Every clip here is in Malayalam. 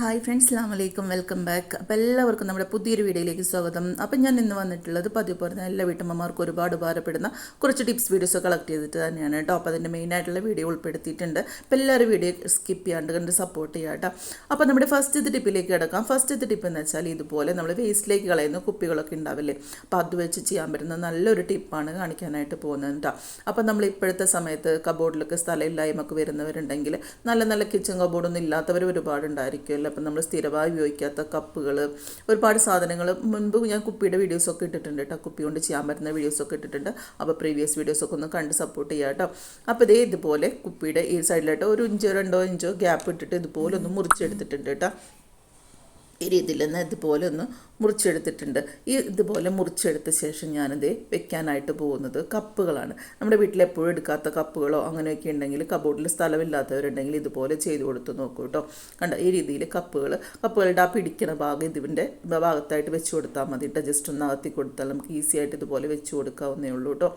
ഹായ് ഫ്രണ്ട്സ് അസ്ലാം വലൈക്കും വെൽക്കം ബാക്ക് അപ്പോൾ എല്ലാവർക്കും നമ്മുടെ പുതിയൊരു വീഡിയോയിലേക്ക് സ്വാഗതം. അപ്പം ഞാൻ ഇന്ന് വന്നിട്ടുള്ളത് പതിവ് പറഞ്ഞ എല്ലാ വീട്ടമ്മമാർക്കും ഒരുപാട് ഉപകാരപ്പെടുന്ന കുറച്ച് ടിപ്സ് വീഡിയോസ് കളക്ട് ചെയ്തിട്ട് തന്നെയാണ് കേട്ടോ. അപ്പോൾ അതിന്റെ മെയിനായിട്ടുള്ള വീഡിയോ ഉൾപ്പെടുത്തിയിട്ടുണ്ട്. അപ്പോൾ എല്ലാവരും വീഡിയോ സ്കിപ്പ് ചെയ്യാണ്ട് കണ്ട് സപ്പോർട്ട് ചെയ്യാം കേട്ടോ. അപ്പോൾ നമ്മുടെ ഫസ്റ്റ് ടിപ്പിലേക്ക് കിടക്കാം. ഫസ്റ്റ് ടിപ്പ് എന്ന് വെച്ചാൽ ഇതുപോലെ നമ്മൾ വേസ്റ്റിലേക്ക് കളയുന്ന കുപ്പികളൊക്കെ ഉണ്ടാവില്ലേ? അപ്പോൾ അത് വെച്ച് ചെയ്യാൻ പറ്റുന്ന നല്ലൊരു ടിപ്പാണ് കാണിക്കാനായിട്ട് പോകുന്നത് കേട്ടോ. അപ്പോൾ നമ്മൾ ഇപ്പോഴത്തെ സമയത്ത് കബോർഡിലൊക്കെ സ്ഥലമില്ലായ്മ ഒക്കെ വരുന്നവരുണ്ടെങ്കിൽ നല്ല നല്ല കിച്ചൺ കബോർഡൊന്നും ഇല്ലാത്തവർ ഒരുപാടുണ്ടായിരിക്കുമല്ലോ അപ്പം നമ്മൾ സ്ഥിരമായി ഉപയോഗിക്കാത്ത കപ്പുകൾ ഒരുപാട് സാധനങ്ങൾ. മുൻപ് ഞാൻ കുപ്പിയുടെ വീഡിയോസൊക്കെ ഇട്ടിട്ടുണ്ട് കേട്ടോ. കുപ്പി കൊണ്ട് ചെയ്യാൻ പറ്റുന്ന വീഡിയോസൊക്കെ ഇട്ടിട്ടുണ്ട്. അപ്പോൾ പ്രീവിയസ് വീഡിയോസൊക്കെ ഒന്ന് കണ്ട് സപ്പോർട്ട് ചെയ്യാം കേട്ടോ. അപ്പോൾ ഇതേ ഇതുപോലെ കുപ്പിയുടെ ഈ സൈഡിലായിട്ട് ഒരു ഇഞ്ചോ രണ്ടോ ഇഞ്ചോ ഗ്യാപ്പ് ഇട്ടിട്ട് ഇതുപോലെ ഒന്ന് മുറിച്ചെടുത്തിട്ടുണ്ട് കേട്ടോ. ഈ രീതിയിൽ നിന്ന് ഇതുപോലെ ഒന്ന് മുറിച്ചെടുത്തിട്ടുണ്ട്. ഈ ഇതുപോലെ മുറിച്ചെടുത്ത ശേഷം ഞാനത് വെക്കാനായിട്ട് പോകുന്നത് കപ്പുകളാണ്. നമ്മുടെ വീട്ടിൽ എപ്പോഴും എടുക്കാത്ത കപ്പുകളോ അങ്ങനെയൊക്കെ ഉണ്ടെങ്കിൽ കബോർഡിൽ സ്ഥലമില്ലാത്തവരുണ്ടെങ്കിൽ ഇതുപോലെ ചെയ്തു കൊടുത്ത് നോക്കൂ കേട്ടോ കണ്ട? ഈ രീതിയിൽ കപ്പുകൾ കപ്പുകളുടെ ആ പിടിക്കുന്ന ഭാഗം ഇതിന്റെ ഭാഗത്തായിട്ട് വെച്ച് കൊടുത്താൽ മതി കേട്ടോ ജസ്റ്റ് ഒന്ന് അകത്തി കൊടുത്താൽ നമുക്ക് ഈസി ആയിട്ട് ഇതുപോലെ വെച്ച് കൊടുക്കാവുന്നേ ഉള്ളൂ കേട്ടോ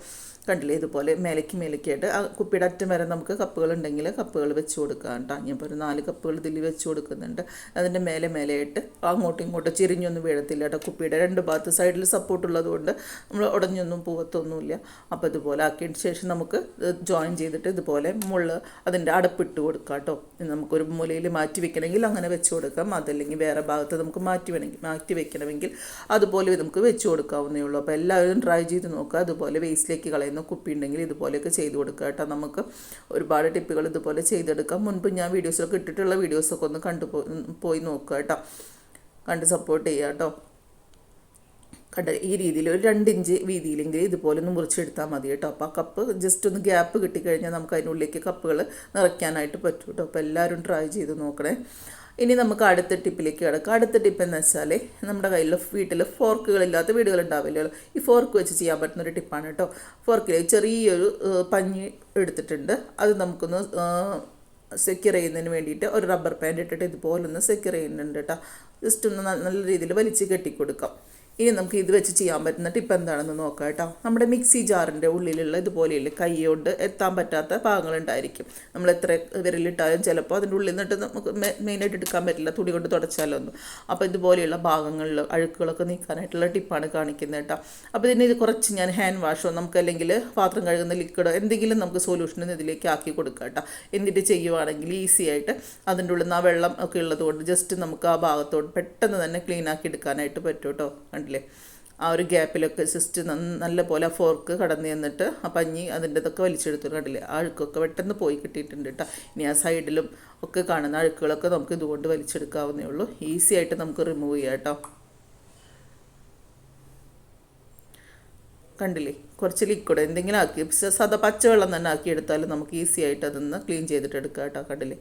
കണ്ടില്ലേ? ഇതുപോലെ മേലേക്ക് മേലേക്കായിട്ട് ആ കുപ്പിയുടെ അറ്റം വരെ നമുക്ക് കപ്പുകൾ ഉണ്ടെങ്കിൽ കപ്പുകൾ വെച്ച് കൊടുക്കാം കേട്ടോ ഞാൻ ഇപ്പോൾ ഒരു നാല് കപ്പുകൾ ഇതിൽ വെച്ച് കൊടുക്കുന്നുണ്ട്. അതിന്റെ മേലെ മേലെയായിട്ട് അങ്ങോട്ടും ഇങ്ങോട്ടും ചിരിഞ്ഞൊന്നും വീഴത്തില്ല കേട്ടോ കുപ്പിയുടെ രണ്ട് ഭാഗത്ത് സൈഡിൽ സപ്പോർട്ട് ഉള്ളതുകൊണ്ട് നമ്മൾ ഉടഞ്ഞൊന്നും പോകത്തൊന്നുമില്ല. അപ്പോൾ ഇതുപോലെ ആക്കിയതിന് ശേഷം നമുക്ക് ജോയിൻ ചെയ്തിട്ട് ഇതുപോലെ മുള്ള അതിന്റെ അടപ്പിട്ട് കൊടുക്കാം കേട്ടോ. നമുക്കൊരു മൂലയിൽ മാറ്റി വെക്കണമെങ്കിൽ അങ്ങനെ വെച്ച് കൊടുക്കാം. അതല്ലെങ്കിൽ വേറെ ഭാഗത്ത് നമുക്ക് മാറ്റി വേണമെങ്കിൽ മാറ്റി വെക്കണമെങ്കിൽ അതുപോലെ നമുക്ക് വെച്ച് കൊടുക്കാവുന്നേ ഉള്ളൂ. അപ്പോൾ എല്ലാവരും ട്രൈ ചെയ്ത് നോക്കുക. അതുപോലെ വേസ്റ്റിലേക്ക് കളയുന്ന കുപ്പി ഉണ്ടെങ്കിൽ ഇതുപോലെയൊക്കെ ചെയ്ത് കൊടുക്കുക കേട്ടോ. നമുക്ക് ഒരുപാട് ടിപ്പുകൾ ഇതുപോലെ ചെയ്തെടുക്കാം. മുൻപ് ഞാൻ വീഡിയോസൊക്കെ ഇട്ടിട്ടുള്ള വീഡിയോസൊക്കെ ഒന്ന് കണ്ടു പോയി നോക്കുക കേട്ടോ. കണ്ട് സപ്പോർട്ട് ചെയ്യുക കേട്ടോ കണ്ട ഈ രീതിയിൽ ഒരു രണ്ട് ഇഞ്ച് വീതിയിലെങ്കിൽ ഇതുപോലെ ഒന്ന് മുറിച്ചെടുത്താൽ മതി കേട്ടോ അപ്പോൾ ആ കപ്പ് ജസ്റ്റ് ഒന്ന് ഗ്യാപ്പ് കിട്ടിക്കഴിഞ്ഞാൽ നമുക്ക് അതിനുള്ളിലേക്ക് കപ്പുകൾ നിറയ്ക്കാനായിട്ട് പറ്റും കേട്ടോ അപ്പോൾ എല്ലാവരും ട്രൈ ചെയ്ത് നോക്കണേ. ഇനി നമുക്ക് അടുത്ത ടിപ്പിലേക്ക് കിടക്കാം. അടുത്ത ടിപ്പ് എന്ന് വെച്ചാൽ നമ്മുടെ കയ്യിൽ വീട്ടിൽ ഫോർക്കുകളില്ലാത്ത വീടുകളുണ്ടാവില്ലല്ലോ ഈ ഫോർക്ക് വെച്ച് ചെയ്യാൻ പറ്റുന്ന ഒരു ടിപ്പാണ് കേട്ടോ ഫോർക്കിൽ ചെറിയൊരു പഞ്ഞി എടുത്തിട്ടുണ്ട്. അത് നമുക്കൊന്ന് സെക്യൂർ ചെയ്യുന്നതിന് വേണ്ടിയിട്ട് ഒരു റബ്ബർ പാൻഡ് ഇട്ടിട്ട് ഇതുപോലൊന്ന് സെക്യൂർ ചെയ്യുന്നുണ്ട് കേട്ടോ ജസ്റ്റ് ഒന്ന് നല്ല രീതിയിൽ വലിച്ച് കെട്ടിക്കൊടുക്കാം. ഇനി നമുക്ക് ഇത് വെച്ച് ചെയ്യാൻ പറ്റുന്ന ടിപ്പ് എന്താണെന്ന് നോക്കാം കേട്ടോ. നമ്മുടെ മിക്സി ജാറിന്റെ ഉള്ളിലുള്ള ഇതുപോലെയുള്ള കൈയോണ്ട് എത്താൻ പറ്റാത്ത ഭാഗങ്ങളുണ്ടായിരിക്കും നമ്മൾ എത്ര വിരലിട്ടാലും ചിലപ്പോൾ അതിന്റെ ഉള്ളിൽ നിന്നിട്ട് നമുക്ക് മെയിനായിട്ട് എടുക്കാൻ പറ്റില്ല. തുണി കൊണ്ട് തുടച്ചാലൊന്നും അപ്പോൾ ഇതുപോലെയുള്ള ഭാഗങ്ങളിൽ അഴുക്കുകളൊക്കെ നീക്കാനായിട്ടുള്ള ടിപ്പാണ് കാണിക്കുന്നത് കേട്ടോ. അപ്പോൾ ഇതിന് ഇത് കുറച്ച് ഞാൻ ഹാൻഡ് വാഷോ നമുക്ക് അല്ലെങ്കിൽ പാത്രം കഴുകുന്ന ലിക്വിഡോ എന്തെങ്കിലും നമുക്ക് സൊല്യൂഷൻ ഇതിലേക്ക് ആക്കി കൊടുക്കാം കേട്ടോ. എന്നിട്ട് ചെയ്യുവാണെങ്കിൽ ഈസി ആയിട്ട് അതിന്റെ ഉള്ളിൽ നിന്ന് ആ വെള്ളം ഒക്കെ ഉള്ളതുകൊണ്ട് ജസ്റ്റ് നമുക്ക് ആ ഭാഗത്തോട് പെട്ടെന്ന് തന്നെ ക്ലീൻ ആക്കി എടുക്കാനായിട്ട് പറ്റും കേട്ടോ. കണ്ടില്ലേ? ആ ഒരു ഗ്യാപ്പിലൊക്കെ സിസ്റ്റ് നല്ലപോലെ ഫോർക്ക് കടന്നു ചെന്നിട്ട് ആ പഞ്ഞി അതിന്റെ ഇതൊക്കെ വലിച്ചെടുത്തു കണ്ടില്ലേ? ആ അഴുക്കൊക്കെ പെട്ടെന്ന് പോയി കിട്ടിയിട്ടുണ്ട് കേട്ടോ ഇനി ആ സൈഡിലും ഒക്കെ കാണുന്ന അഴുക്കുകളൊക്കെ നമുക്ക് ഇതുകൊണ്ട് വലിച്ചെടുക്കാവുന്നേ ഉള്ളൂ. ഈസി ആയിട്ട് നമുക്ക് റിമൂവ് ചെയ്യാം കേട്ടോ കണ്ടില്ലേ? കുറച്ച് ലിക്വിഡ് എന്തെങ്കിലും ആക്കി. സാധാ പച്ചവെള്ളം തന്നെ ആക്കി എടുത്താലും നമുക്ക് ഈസി ആയിട്ട് അതൊന്ന് ക്ലീൻ ചെയ്തിട്ട് എടുക്കാം കേട്ടോ കണ്ടില്ലേ?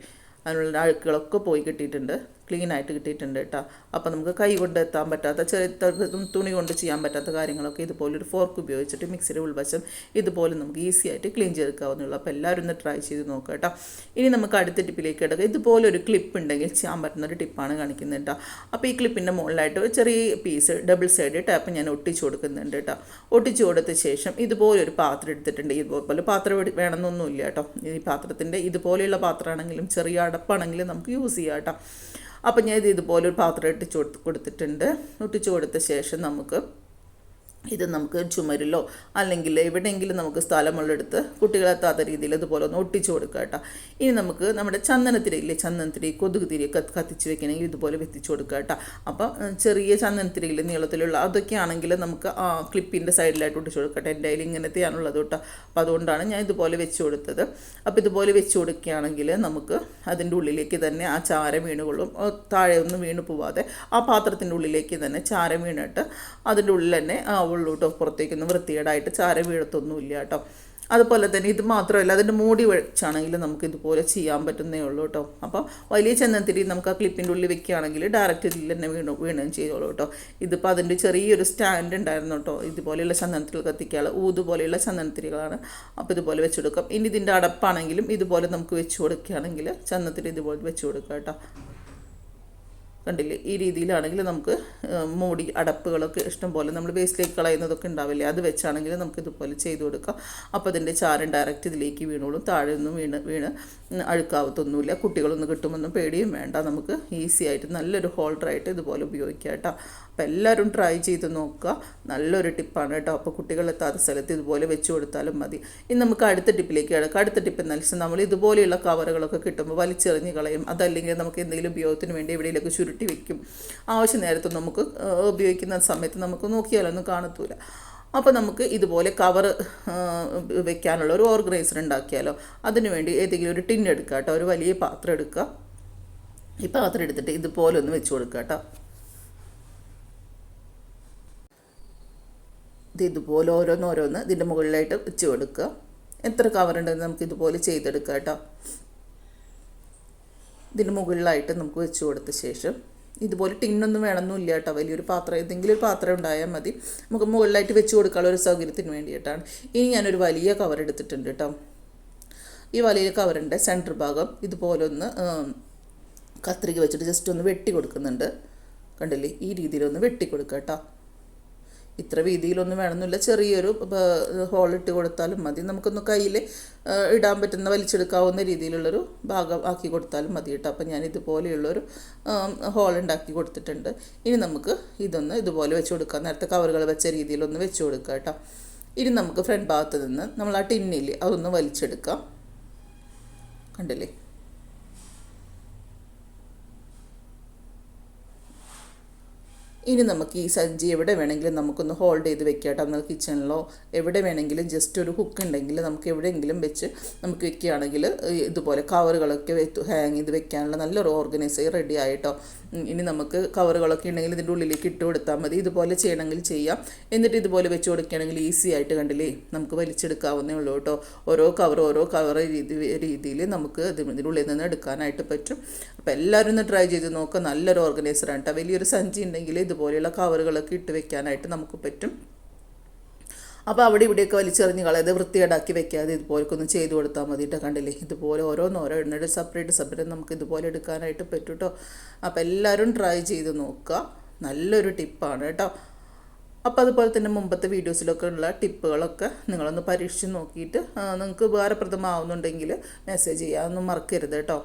അതിനുള്ള അഴുക്കുകളൊക്കെ പോയി കിട്ടിയിട്ടുണ്ട്. ക്ലീൻ ആയിട്ട് കിട്ടിയിട്ടുണ്ട് കേട്ടോ. അപ്പോൾ നമുക്ക് കൈ കൊണ്ട് എത്താൻ പറ്റാത്ത ചെറിയ തുണി കൊണ്ട് ചെയ്യാൻ പറ്റാത്ത കാര്യങ്ങളൊക്കെ ഇതുപോലെ ഒരു ഫോർക്ക് ഉപയോഗിച്ചിട്ട് മിക്സിയുടെ ഉൾവശം ഇതുപോലെ നമുക്ക് ഈസി ആയിട്ട് ക്ലീൻ ചെയ്തെടുക്കാവുന്നുള്ളൂ അപ്പോൾ എല്ലാവരും ഒന്ന് ട്രൈ ചെയ്ത് നോക്കുക കേട്ടോ. ഇനി നമുക്ക് അടുത്ത ടിപ്പിലേക്ക് കിടക്കുക ഇതുപോലെ ഒരു ക്ലിപ്പ് ഉണ്ടെങ്കിൽ ചെയ്യാൻ പറ്റുന്ന ഒരു ടിപ്പാണ് കാണിക്കുന്നത് കേട്ടോ. അപ്പോൾ ഈ ക്ലിപ്പിന്റെ മുകളിലായിട്ട് ഒരു ചെറിയ പീസ് ഡബിൾ സൈഡ് ടാപ്പ് ഞാൻ ഒട്ടിച്ചു കൊടുക്കുന്നുണ്ട് കേട്ടോ. ഒട്ടിച്ചു കൊടുത്ത ശേഷം ഇതുപോലെ ഒരു പാത്രം എടുത്തിട്ടുണ്ട്. ഇതുപോലെ പാത്രം വേണമെന്നൊന്നുമില്ല കേട്ടോ. ഈ പാത്രത്തിന്റെ ഇതുപോലെയുള്ള പാത്രമാണെങ്കിലും ചെറിയ അടപ്പാണെങ്കിലും നമുക്ക് യൂസ് ചെയ്യാം കേട്ടോ. അപ്പം ഞാൻ ഇത് ഇതുപോലെ ഒരു പാത്രം ഇട്ടിച്ച് കൊടുത്തിട്ടുണ്ട്. ഒട്ടിച്ചു കൊടുത്ത ശേഷം നമുക്ക് ഇത് നമുക്ക് ചുമരിലോ അല്ലെങ്കിൽ എവിടെയെങ്കിലും നമുക്ക് സ്ഥലമുള്ളെടുത്ത് കുട്ടികളെത്താത്ത രീതിയിൽ ഇതുപോലെ ഒന്ന് ഒട്ടിച്ചു കൊടുക്കുക കേട്ടോ. ഇനി നമുക്ക് നമ്മുടെ ചന്ദനത്തിരി ഇല്ലേ? ചന്ദനത്തിരി കൊതുക് തിരി കത്തിച്ച് വെക്കണമെങ്കിൽ ഇതുപോലെ വെത്തിച്ചു കൊടുക്കുക കേട്ടോ. അപ്പം ചെറിയ ചന്ദനത്തിരിയിൽ നീളത്തിലുള്ള അതൊക്കെ ആണെങ്കിൽ നമുക്ക് ആ ക്ലിപ്പിന്റെ സൈഡിലായിട്ട് ഒട്ടിച്ചു കൊടുക്കട്ടെ. എന്റെ കയ്യിൽ ഇങ്ങനത്തെയാണുള്ളത് കേട്ടോ. അപ്പോൾ അതുകൊണ്ടാണ് ഞാൻ ഇതുപോലെ വെച്ച് കൊടുത്തത്. അപ്പോൾ ഇതുപോലെ വെച്ച് കൊടുക്കുകയാണെങ്കിൽ നമുക്ക് അതിന്റെ ഉള്ളിലേക്ക് തന്നെ ആ ചാര വീണുകൊള്ളും. താഴെ ഒന്നും വീണു പോവാതെ ആ പാത്രത്തിന്റെ ഉള്ളിലേക്ക് തന്നെ ചാര വീണിട്ട് അതിന്റെ ഉള്ളിൽ തന്നെ ആ ഉള്ളൂ കേട്ടോ പുറത്തേക്കൊന്നും വൃത്തികേടായിട്ട് ചാര വീഴത്തൊന്നുമില്ല കേട്ടോ. അതുപോലെ തന്നെ ഇത് മാത്രമല്ല അതിന്റെ മൂടി വെച്ചാണെങ്കിൽ നമുക്ക് ഇതുപോലെ ചെയ്യാൻ പറ്റുന്നേ ഉള്ളൂ കേട്ടോ. അപ്പോൾ വലിയ ചന്ദനത്തിരി നമുക്ക് ആ ക്ലിപ്പിന്റെ ഉള്ളിൽ വെക്കുകയാണെങ്കിൽ ഡയറക്റ്റ് ഇതിൽ തന്നെ വീണു വീണുകയും ചെയ്തോളൂ കേട്ടോ. ഇതിപ്പോൾ അതിന്റെ ചെറിയൊരു സ്റ്റാൻഡ് ഉണ്ടായിരുന്നു കേട്ടോ. ഇതുപോലെയുള്ള ചന്ദനത്തിരി കത്തിക്കാനുള്ള ഊത് പോലെയുള്ള ചന്ദനത്തിരികളാണ്. അപ്പോൾ ഇതുപോലെ വെച്ച് കൊടുക്കാം. ഇനി ഇതിന്റെ അടപ്പാണെങ്കിലും ഇതുപോലെ നമുക്ക് വെച്ച് കൊടുക്കുകയാണെങ്കിൽ ചന്ദനത്തിരി ഇതുപോലെ വെച്ച് കൊടുക്കാം കേട്ടോ. കണ്ടില്ലേ? ഈ രീതിയിലാണെങ്കിൽ നമുക്ക് മൂടി അടപ്പുകളൊക്കെ ഇഷ്ടം പോലെ നമ്മൾ വേസ്റ്റിലേക്ക് കളയുന്നതൊക്കെ ഉണ്ടാവില്ലേ? അത് വെച്ചാണെങ്കിൽ നമുക്ക് ഇതുപോലെ ചെയ്തു കൊടുക്കാം. അപ്പോൾ അതിന്റെ ചാരം ഡയറക്റ്റ് ഇതിലേക്ക് വീണോളും. താഴെ ഒന്നും വീണ് വീണ് അഴുക്കാവത്തൊന്നുമില്ല. കുട്ടികളൊന്നും കിട്ടുമെന്നും പേടിയും വേണ്ട. നമുക്ക് ഈസി ആയിട്ട് നല്ലൊരു ഹോൾഡറായിട്ട് ഇതുപോലെ ഉപയോഗിക്കാം കേട്ടോ. അപ്പോൾ എല്ലാവരും ട്രൈ ചെയ്ത് നോക്കുക. നല്ലൊരു ടിപ്പാണ് കേട്ടോ. അപ്പോൾ കുട്ടികൾ എത്താത്ത സ്ഥലത്ത് ഇതുപോലെ വെച്ച് കൊടുത്താലും മതി. ഇനി നമുക്ക് അടുത്ത ടിപ്പിലേക്ക് കിടക്കാം. അടുത്ത ടിപ്പ് എന്ന് വെച്ചാൽ നമ്മൾ ഇതുപോലെയുള്ള കവറുകളൊക്കെ കിട്ടുമ്പോൾ വലിച്ചെറിഞ്ഞ് കളയും. അതല്ലെങ്കിൽ നമുക്ക് എന്തെങ്കിലും ഉപയോഗത്തിന് വേണ്ടി എവിടെയെങ്കിലൊക്കെ ചുരുട്ടി വെക്കും. ആവശ്യ നേരത്ത് നമുക്ക് ഉപയോഗിക്കുന്ന സമയത്ത് നമുക്ക് നോക്കിയാലൊന്നും കാണത്തൂല. അപ്പോൾ നമുക്ക് ഇതുപോലെ കവർ വെക്കാനുള്ള ഒരു ഓർഗനൈസർ ഉണ്ടാക്കിയാലോ അതിനുവേണ്ടി ഏതെങ്കിലും ഒരു ടിൻ എടുക്കുക കേട്ടോ. ഒരു വലിയ പാത്രം എടുക്കുക. ഈ പാത്രം എടുത്തിട്ട് ഇതുപോലെ ഒന്ന് വെച്ച് കൊടുക്കുക കേട്ടോ. ഇത് ഇതുപോലെ ഓരോന്നോരോന്ന് ഇതിന്റെ മുകളിലായിട്ട് വെച്ച് കൊടുക്കുക. എത്ര കവറുണ്ടെന്ന് നമുക്ക് ഇതുപോലെ ചെയ്തെടുക്കാം കേട്ടോ. ഇതിന് മുകളിലായിട്ട് നമുക്ക് വെച്ച് കൊടുത്ത ശേഷം ഇതുപോലെ ടിന്നൊന്നും വേണമെന്നില്ല കേട്ടോ. വലിയൊരു പാത്രം ഏതെങ്കിലും ഒരു പാത്രം ഉണ്ടായാൽ മതി. നമുക്ക് മുകളിലായിട്ട് വെച്ച് കൊടുക്കാനുള്ള ഒരു സൗകര്യത്തിന് വേണ്ടിയിട്ടാണ്. ഇനി ഞാനൊരു വലിയ കവർ എടുത്തിട്ടുണ്ട് കേട്ടോ. ഈ വലിയ കവറിന്റെ സെന്റർ ഭാഗം ഇതുപോലെ ഒന്ന് കത്രിക വെച്ചിട്ട് ജസ്റ്റ് ഒന്ന് വെട്ടി കൊടുക്കുന്നുണ്ട്. കണ്ടില്ലേ? ഈ രീതിയിലൊന്ന് വെട്ടി കൊടുക്കുക കേട്ടോ. ഇത്ര വീതിയിലൊന്നും വേണമെന്നില്ല. ചെറിയൊരു ഹോളിട്ട് കൊടുത്താലും മതി. നമുക്കൊന്ന് കയ്യിൽ ഇടാൻ പറ്റുന്ന വലിച്ചെടുക്കാവുന്ന രീതിയിലുള്ളൊരു ഭാഗം ആക്കി കൊടുത്താലും മതി കേട്ടോ. അപ്പം ഞാൻ ഇതുപോലെയുള്ളൊരു ഹോൾ ഉണ്ടാക്കി കൊടുത്തിട്ടുണ്ട്. ഇനി നമുക്ക് ഇതൊന്ന് ഇതുപോലെ വെച്ച് കൊടുക്കാം. നേരത്തെ കവറുകൾ വെച്ച രീതിയിലൊന്ന് വെച്ച് കൊടുക്കുക കേട്ടോ. ഇനി നമുക്ക് ഫ്രണ്ട് ഭാഗത്ത് നിന്ന് നമ്മൾ ആ ടിന്നിൽ അതൊന്ന് വലിച്ചെടുക്കാം. കണ്ടില്ലേ? ഇനി നമുക്ക് ഈ സഞ്ചി എവിടെ വേണമെങ്കിലും നമുക്കൊന്ന് ഹോൾഡ് ചെയ്ത് വെക്കാം കേട്ടോ നമ്മൾ കിച്ചണിലോ എവിടെ വേണമെങ്കിലും ജസ്റ്റ് ഒരു ഹുക്ക് ഉണ്ടെങ്കിൽ നമുക്ക് എവിടെയെങ്കിലും വെച്ച് നമുക്ക് വെക്കുകയാണെങ്കിൽ ഇതുപോലെ കവറുകളൊക്കെ ഹാങ് ചെയ്ത് വെക്കാനുള്ള നല്ലൊരു ഓർഗനൈസർ റെഡി ആയിട്ടോ. ഇനി നമുക്ക് കവറുകളൊക്കെ ഉണ്ടെങ്കിൽ ഇതിന്റെ ഉള്ളിലേക്ക് ഇട്ട് കൊടുത്താൽ മതി. ഇതുപോലെ ചെയ്യണമെങ്കിൽ ചെയ്യാം. എന്നിട്ട് ഇതുപോലെ വെച്ച് കൊടുക്കുകയാണെങ്കിൽ ഈസി ആയിട്ട് കണ്ടില്ലേ? നമുക്ക് വലിച്ചെടുക്കാവുന്നേ ഉള്ളൂ കേട്ടോ. ഓരോ കവർ ഓരോ കവർ രീതി രീതിയിൽ നമുക്ക് ഇത് ഇതിന്റെ ഉള്ളിൽ നിന്ന് എടുക്കാനായിട്ട് പറ്റും. അപ്പോൾ എല്ലാവരും ഒന്ന് ട്രൈ ചെയ്ത് നോക്കുക നല്ലൊരു ഓർഗനൈസറാണ് കേട്ടോ. വലിയൊരു സഞ്ചി ഉണ്ടെങ്കിൽ ഇതുപോലെയുള്ള കവറുകളൊക്കെ ഇട്ട് വെക്കാനായിട്ട് നമുക്ക് പറ്റും. അപ്പോൾ അവിടെ ഇവിടെയൊക്കെ വലിച്ചെറിഞ്ഞ് കളയാതെ വൃത്തികേടാക്കി വെക്കാതെ ഇതുപോലൊക്കെ ഒന്ന് ചെയ്ത് കൊടുത്താൽ മതി കേട്ടോ കണ്ടില്ലേ? ഇതുപോലെ ഓരോന്നോരോ എണ്ണയുടെ സെപ്പറേറ്റ് സെപ്പറേറ്റ് നമുക്ക് ഇതുപോലെ എടുക്കാനായിട്ട് പറ്റും കേട്ടോ അപ്പോൾ എല്ലാവരും ട്രൈ ചെയ്ത് നോക്കുക നല്ലൊരു ടിപ്പാണ് കേട്ടോ അപ്പോൾ അതുപോലെ തന്നെ മുമ്പത്തെ വീഡിയോസിലൊക്കെ ഉള്ള ടിപ്പുകളൊക്കെ നിങ്ങളൊന്ന് പരീക്ഷിച്ച് നോക്കിയിട്ട് നിങ്ങൾക്ക് ഉപകാരപ്രദമാവുന്നുണ്ടെങ്കിൽ മെസ്സേജ് ചെയ്യാനൊന്നും മറക്കരുത് കേട്ടോ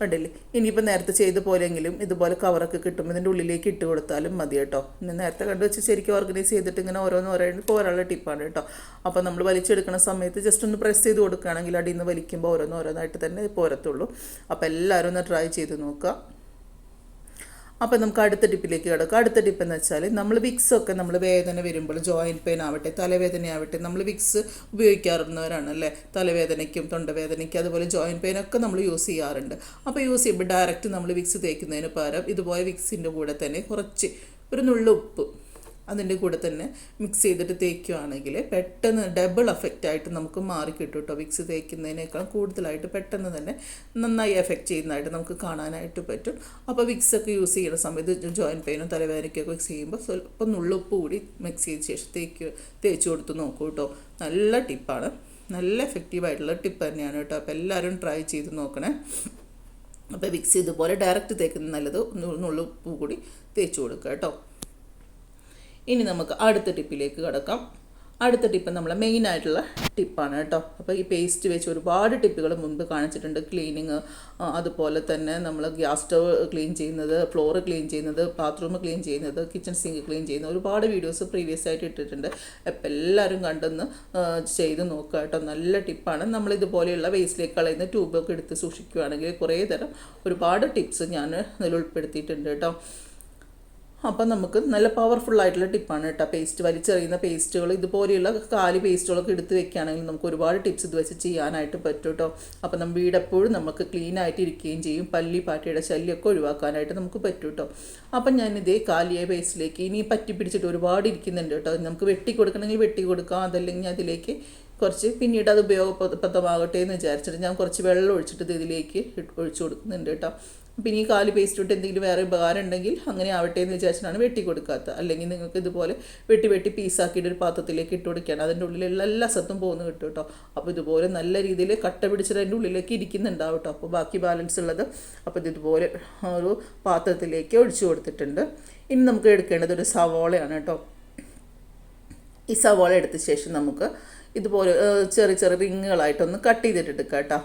കണ്ടില്ലേ? ഇനിയിപ്പോൾ നേരത്തെ ചെയ്ത പോലെങ്കിലും ഇതുപോലെ കവറൊക്കെ കിട്ടുമ്പോൾ ഇതിന്റെ ഉള്ളിലേക്ക് ഇട്ട് കൊടുത്താലും മതി കേട്ടോ. ഇന്ന് നേരത്തെ കണ്ടു വെച്ച് ശരിക്കും ഓർഗനൈസ് ചെയ്തിട്ട് ഇങ്ങനെ ഓരോന്ന് ഓരോന്ന് പോരാനുള്ള ടിപ്പാണ് കേട്ടോ. അപ്പോൾ നമ്മൾ വലിച്ചെടുക്കുന്ന സമയത്ത് ജസ്റ്റ് ഒന്ന് പ്രസ് ചെയ്ത് കൊടുക്കുകയാണെങ്കിൽ അടിയിൽ നിന്ന് വലിക്കുമ്പോൾ ഓരോന്ന് ഓരോന്നായിട്ട് തന്നെ പോരത്തുള്ളൂ. അപ്പോൾ എല്ലാവരും ഒന്ന് ട്രൈ ചെയ്ത് നോക്കുക. അപ്പോൾ നമുക്ക് അടുത്ത ടിപ്പിലേക്ക് കിടക്കാം. അടുത്ത ടിപ്പ് എന്ന് വെച്ചാൽ നമ്മൾ വിക്സ് ഒക്കെ നമ്മൾ വേദന വരുമ്പോൾ ജോയിന്റ് പെയിൻ ആവട്ടെ തലവേദന ആവട്ടെ നമ്മൾ വിക്സ് ഉപയോഗിക്കാറുള്ളവരാണ് അല്ലേ? തലവേദനയ്ക്കും തൊണ്ടവേദനയ്ക്കും അതുപോലെ ജോയിന്റ് പെയിൻ ഒക്കെ നമ്മൾ യൂസ് ചെയ്യാറുണ്ട്. അപ്പോൾ യൂസ് ചെയ്യുമ്പോൾ ഡയറക്റ്റ് നമ്മൾ വിക്സ് തേക്കുന്നതിന് പകരം ഇതുപോലെ വിക്സിന്റെ കൂടെ തന്നെ കുറച്ച് ഒരു നുള്ളു ഉപ്പ് അതിന്റെ കൂടെ തന്നെ മിക്സ് ചെയ്തിട്ട് തേക്കുകയാണെങ്കിൽ പെട്ടെന്ന് ഡബിൾ എഫക്റ്റ് ആയിട്ട് നമുക്ക് മാറി കിട്ടും വിക്സ് തേക്കുന്നതിനേക്കാൾ കൂടുതലായിട്ട് പെട്ടെന്ന് തന്നെ നന്നായി എഫക്റ്റ് ചെയ്യുന്നതായിട്ട് നമുക്ക് കാണാനായിട്ട് പറ്റും. അപ്പോൾ വിക്സ് ഒക്കെ യൂസ് ചെയ്യുന്ന സമയത്ത് ജോയിന്റ് പെയിനും തലവേദനയ്ക്കൊക്കെ മിക്സ് ചെയ്യുമ്പോൾ സ്വല്പം നുള്ളുപ്പ് കൂടി മിക്സ് ചെയ്ത ശേഷം തേക്ക് തേച്ച് കൊടുത്ത് നോക്കൂ കേട്ടോ നല്ല ടിപ്പാണ് നല്ല എഫക്റ്റീവായിട്ടുള്ള ടിപ്പ് തന്നെയാണ് കേട്ടോ അപ്പോൾ എല്ലാവരും ട്രൈ ചെയ്ത് നോക്കണേ. അപ്പോൾ വിക്സ് ഇതുപോലെ ഡയറക്റ്റ് തേക്കുന്നത് നല്ലത് നുള്ളുപ്പ് കൂടി തേച്ച് കൊടുക്കുക കേട്ടോ ഇനി നമുക്ക് അടുത്ത ടിപ്പിലേക്ക് കിടക്കാം. അടുത്ത ടിപ്പ് നമ്മളെ മെയിൻ ആയിട്ടുള്ള ടിപ്പാണ് കേട്ടോ. അപ്പോൾ ഈ പേസ്റ്റ് വെച്ച് ഒരുപാട് ടിപ്പുകൾ മുൻപ് കാണിച്ചിട്ടുണ്ട്. ക്ലീനിങ് അതുപോലെ തന്നെ നമ്മൾ ഗ്യാസ് സ്റ്റവ് ക്ലീൻ ചെയ്യുന്നത് ഫ്ലോർ ക്ലീൻ ചെയ്യുന്നത് ബാത്റൂം ക്ലീൻ ചെയ്യുന്നത് കിച്ചൺ സിങ്ക് ക്ലീൻ ചെയ്യുന്നത് ഒരുപാട് വീഡിയോസ് പ്രീവിയസ് ആയിട്ട് ഇട്ടിട്ടുണ്ട്. അപ്പോൾ എല്ലാവരും കണ്ടൊന്ന് ചെയ്ത് നോക്കുക കേട്ടോ. നല്ല ടിപ്പാണ്. നമ്മൾ ഇതുപോലെയുള്ള വേസ്റ്റിലേക്ക് കളയുന്ന ട്യൂബൊക്കെ എടുത്ത് സൂക്ഷിക്കുകയാണെങ്കിൽ കുറേ തരം ഒരുപാട് ടിപ്സ് ഞാൻ അതിൽ ഉൾപ്പെടുത്തിയിട്ടുണ്ട് കേട്ടോ. അപ്പം നമുക്ക് നല്ല പവർഫുൾ ആയിട്ടുള്ള ടിപ്പാണ് കേട്ടോ. പേസ്റ്റ് വലിച്ചെറിയുന്ന പേസ്റ്റുകൾ ഇതുപോലെയുള്ള കാലി പേസ്റ്റുകളൊക്കെ എടുത്ത് വെക്കുകയാണെങ്കിൽ നമുക്ക് ഒരുപാട് ടിപ്സ് ഇത് വെച്ച് ചെയ്യാനായിട്ട് പറ്റും കേട്ടോ. അപ്പം നമ്മൾ വീടെപ്പോഴും നമുക്ക് ക്ലീൻ ആയിട്ട് ഇരിക്കുകയും ചെയ്യും. പല്ലി പാറ്റയുടെ ശല്യമൊക്കെ ഒഴിവാക്കാനായിട്ട് നമുക്ക് പറ്റും കേട്ടോ. അപ്പം ഞാൻ ഇതേ കാലിയ പേസ്റ്റിലേക്ക് ഇനി പറ്റി പിടിച്ചിട്ട് ഒരുപാട് ഇരിക്കുന്നുണ്ട് കേട്ടോ. നമുക്ക് വെട്ടി കൊടുക്കണമെങ്കിൽ വെട്ടി കൊടുക്കാം. അതല്ലെങ്കിൽ അതിലേക്ക് കുറച്ച് പിന്നീട് അത് ഉപയോഗപ്രദമാകട്ടെ എന്ന് വിചാരിച്ചിട്ട് ഞാൻ കുറച്ച് വെള്ളം ഒഴിച്ചിട്ട് ഇതിലേക്ക് ഒഴിച്ചു കൊടുക്കുന്നുണ്ട് കേട്ടോ. പിന്നെ ഈ കാൽ പേസ്റ്റ് ഇട്ട് എന്തെങ്കിലും വേറെ ഉപകാരം ഉണ്ടെങ്കിൽ അങ്ങനെ ആവട്ടെ എന്ന് വിചാരിച്ചിട്ടാണ് വെട്ടി കൊടുക്കാത്തത് അല്ലെങ്കിൽ നിങ്ങൾക്ക് ഇതുപോലെ വെട്ടി വെട്ടി പീസാക്കിയിട്ട് ഒരു പാത്രത്തിലേക്ക് ഇട്ട് കൊടുക്കുകയാണ്. അതിന്റെ ഉള്ളിലുള്ള എല്ലാ സത്തും പോകുന്നു കിട്ടും കേട്ടോ. അപ്പോൾ ഇതുപോലെ നല്ല രീതിയിൽ കട്ട പിടിച്ചിട്ട് അതിന്റെ ഉള്ളിലേക്ക് ഇരിക്കുന്നുണ്ടാവും കേട്ടോ. അപ്പോൾ ബാക്കി ബാലൻസ് ഉള്ളത് അപ്പോൾ ഇത് ഇതുപോലെ ഒരു പാത്രത്തിലേക്ക് ഒഴിച്ചു കൊടുത്തിട്ടുണ്ട്. ഇനി നമുക്ക് എടുക്കേണ്ടത് ഒരു സവോളയാണ് കേട്ടോ. ഈ സവോള എടുത്ത ശേഷം നമുക്ക് ഇതുപോലെ ചെറിയ ചെറിയ റിങ്ങുകളായിട്ടൊന്ന് കട്ട് ചെയ്തിട്ട് എടുക്കാം കേട്ടോ.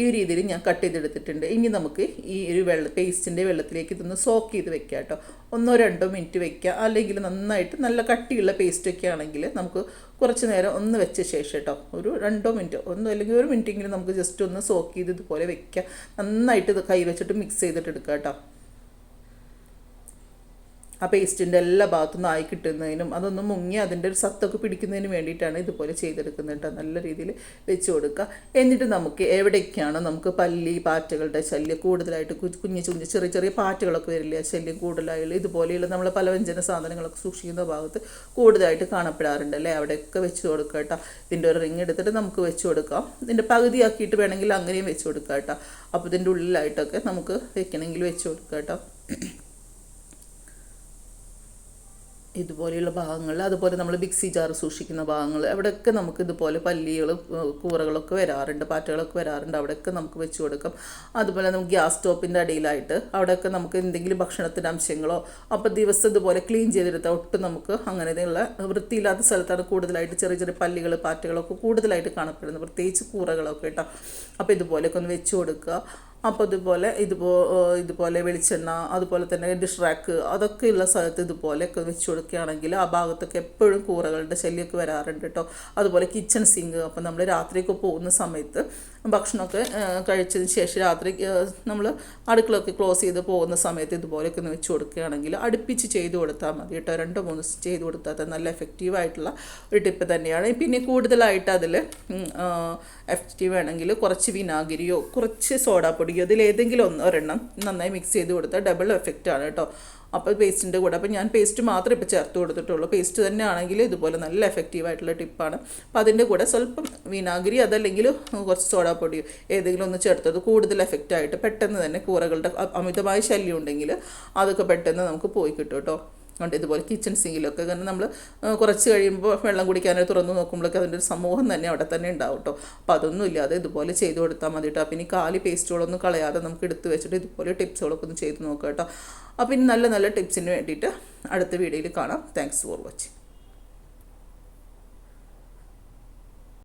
ഈ രീതിയിൽ ഞാൻ കട്ട് ചെയ്തെടുത്തിട്ടുണ്ട്. ഇനി നമുക്ക് ഈ ഒരു വെള്ള പേസ്റ്റിന്റെ വെള്ളത്തിലേക്ക് ഇതൊന്ന് സോക്ക് ചെയ്ത് വെക്കാം കേട്ടോ ഒന്നോ രണ്ടോ മിനിറ്റ് വെക്കുക അല്ലെങ്കിൽ നന്നായിട്ട് നല്ല കട്ടിയുള്ള പേസ്റ്റ് ഒക്കെ ആണെങ്കിൽ നമുക്ക് കുറച്ച് നേരം ഒന്ന് വെച്ച ശേഷം കേട്ടോ ഒരു രണ്ടോ മിനിറ്റ് ഒന്നോ അല്ലെങ്കിൽ ഒരു മിനിറ്റെങ്കിലും നമുക്ക് ജസ്റ്റ് ഒന്ന് സോക്ക് ചെയ്ത് ഇതുപോലെ വെക്കുക നന്നായിട്ട് ഇത് കൈ വെച്ചിട്ട് മിക്സ് ചെയ്തിട്ട് എടുക്കുക കേട്ടോ ആ പേസ്റ്റിന്റെ എല്ലാ ഭാഗത്തും ആയി കിട്ടുന്നതിനും അതൊന്ന് മുങ്ങി അതിന്റെ ഒരു സത്തൊക്കെ പിടിക്കുന്നതിന് വേണ്ടിയിട്ടാണ് ഇതുപോലെ ചെയ്തെടുക്കുന്നത് കേട്ടോ. നല്ല രീതിയിൽ വെച്ച് കൊടുക്കുക. എന്നിട്ട് നമുക്ക് എവിടേക്കാണോ നമുക്ക് പല്ലി പാറ്റകളുടെ ശല്യം കൂടുതലായിട്ട് കുഞ്ഞു കുഞ്ഞു ചെറിയ ചെറിയ പാറ്റകളൊക്കെ വരില്ല ശല്യം കൂടുതലായുള്ള ഇതുപോലെയുള്ള നമ്മൾ പല വ്യഞ്ജന സാധനങ്ങളൊക്കെ സൂക്ഷിക്കുന്ന ഭാഗത്ത് കൂടുതലായിട്ട് കാണപ്പെടാറുണ്ട് അല്ലേ? അവിടെയൊക്കെ വെച്ച് കൊടുക്കുക കേട്ടോ. ഇതിന്റെ ഒരു റിങ് എടുത്തിട്ട് നമുക്ക് വെച്ച് കൊടുക്കാം. ഇതിന്റെ പകുതിയാക്കിയിട്ട് വേണമെങ്കിൽ അങ്ങനെയും വെച്ച് കൊടുക്കാം കേട്ടോ. അപ്പോൾ ഇതിന്റെ ഉള്ളിലായിട്ടൊക്കെ നമുക്ക് വെക്കണമെങ്കിൽ വെച്ച് കൊടുക്കാം കേട്ടോ. ഇതുപോലെയുള്ള ഭാഗങ്ങൾ അതുപോലെ നമ്മൾ ബിക്സി ജാർ സൂക്ഷിക്കുന്ന ഭാഗങ്ങൾ അവിടെയൊക്കെ നമുക്ക് ഇതുപോലെ പല്ലികൾ കൂറകളൊക്കെ വരാറുണ്ട് പാറ്റകളൊക്കെ വരാറുണ്ട് അവിടെയൊക്കെ നമുക്ക് വെച്ച് കൊടുക്കാം. അതുപോലെ നമുക്ക് ഗ്യാസ് സ്റ്റോപ്പിന്റെ അടിയിലായിട്ട് അവിടെയൊക്കെ നമുക്ക് എന്തെങ്കിലും ഭക്ഷണത്തിന്റെ അംശങ്ങളോ അപ്പോൾ ദിവസം ഇതുപോലെ ക്ലീൻ ചെയ്തെടുത്താൽ ഒട്ടും നമുക്ക് അങ്ങനെയുള്ള വൃത്തിയില്ലാത്ത സ്ഥലത്താണ് കൂടുതലായിട്ട് ചെറിയ ചെറിയ പല്ലികൾ പാറ്റകളൊക്കെ കൂടുതലായിട്ട് കാണപ്പെടുന്നത്. പ്രത്യേകിച്ച് കൂറകളൊക്കെ കേട്ടോ അപ്പോൾ ഇതുപോലെയൊക്കെ ഒന്ന് വെച്ച് കൊടുക്കുക. അപ്പോൾ ഇതുപോലെ ഇതുപോ ഇതുപോലെ വെളിച്ചെണ്ണ അതുപോലെ തന്നെ ഡിഷ് റാക്ക് അതൊക്കെയുള്ള സ്ഥലത്ത് ഇതുപോലെയൊക്കെ വെച്ച് കൊടുക്കുകയാണെങ്കിൽ ആ ഭാഗത്തൊക്കെ എപ്പോഴും കൂറകളുടെ ശല്യമൊക്കെ വരാറുണ്ട് കേട്ടോ. അതുപോലെ കിച്ചൺ സിങ്ക് അപ്പം നമ്മൾ രാത്രിയൊക്കെ പോകുന്ന സമയത്ത് ഭക്ഷണമൊക്കെ കഴിച്ചതിന് ശേഷം രാത്രി നമ്മൾ അടുക്കളൊക്കെ ക്ലോസ് ചെയ്ത് പോകുന്ന സമയത്ത് ഇതുപോലെയൊക്കെ ഒന്ന് വെച്ച് കൊടുക്കുകയാണെങ്കിൽ അടുപ്പിച്ച് ചെയ്ത് കൊടുത്താൽ മതി കേട്ടോ. രണ്ടോ മൂന്ന് ചെയ്ത് കൊടുത്താൽ നല്ല എഫക്റ്റീവായിട്ടുള്ള ഒരു ടിപ്പ് തന്നെയാണ്. പിന്നെ കൂടുതലായിട്ട് അതിൽ എഫക്റ്റീവ് ആണെങ്കിൽ കുറച്ച് വിനാഗിരിയോ കുറച്ച് സോഡാപ്പൊടിയോ ഇതിലേതെങ്കിലും ഒന്ന് ഒരെണ്ണം നന്നായി മിക്സ് ചെയ്ത് കൊടുത്താൽ ഡബിൾ എഫക്റ്റ് ആണ് കേട്ടോ. അപ്പോൾ പേസ്റ്റിന്റെ കൂടെ. അപ്പോൾ ഞാൻ പേസ്റ്റ് മാത്രമേ ഇപ്പോൾ ചേർത്ത് കൊടുത്തിട്ടുള്ളൂ. പേസ്റ്റ് തന്നെ ആണെങ്കിൽ ഇതുപോലെ നല്ല എഫക്റ്റീവ് ആയിട്ടുള്ള ടിപ്പാണ് അപ്പോൾ അതിന്റെ കൂടെ സ്വല്പം വിനാഗിരി അതല്ലെങ്കിൽ കുറച്ച് സോഡാപ്പൊടിയോ ഏതെങ്കിലും ഒന്ന് ചേർത്തത് കൂടുതൽ എഫക്റ്റായിട്ട് പെട്ടെന്ന് തന്നെ കൂറകളുടെ അമിതമായ ശല്യം ഉണ്ടെങ്കിൽ അതൊക്കെ പെട്ടെന്ന് നമുക്ക് പോയി കിട്ടും കേട്ടോ. അതുകൊണ്ട് ഇതുപോലെ കിച്ചൺ സിങ്കിലൊക്കെ കാരണം നമ്മൾ കുറച്ച് കഴിയുമ്പോൾ വെള്ളം കുടിക്കാനായിട്ട് തുറന്ന് നോക്കുമ്പോഴൊക്കെ അതിന്റെ ഒരു സമൂഹം തന്നെ അവിടെ തന്നെ ഉണ്ടാവും കേട്ടോ അപ്പോൾ അതൊന്നും ഇല്ലാതെ ഇതുപോലെ ചെയ്ത് കൊടുത്താൽ മതി കേട്ടോ പിന്നെ കാലി പേസ്റ്റുകളൊന്നും കളയാതെ നമുക്ക് എടുത്ത് വെച്ചിട്ട് ഇതുപോലെ ടിപ്സുകളൊക്കെ ഒന്ന് ചെയ്ത് നോക്കാം കേട്ടോ അപ്പോൾ ഇനി നല്ല നല്ല ടിപ്സിന് വേണ്ടിയിട്ട് അടുത്ത വീഡിയോയിൽ കാണാം. Thanks for watching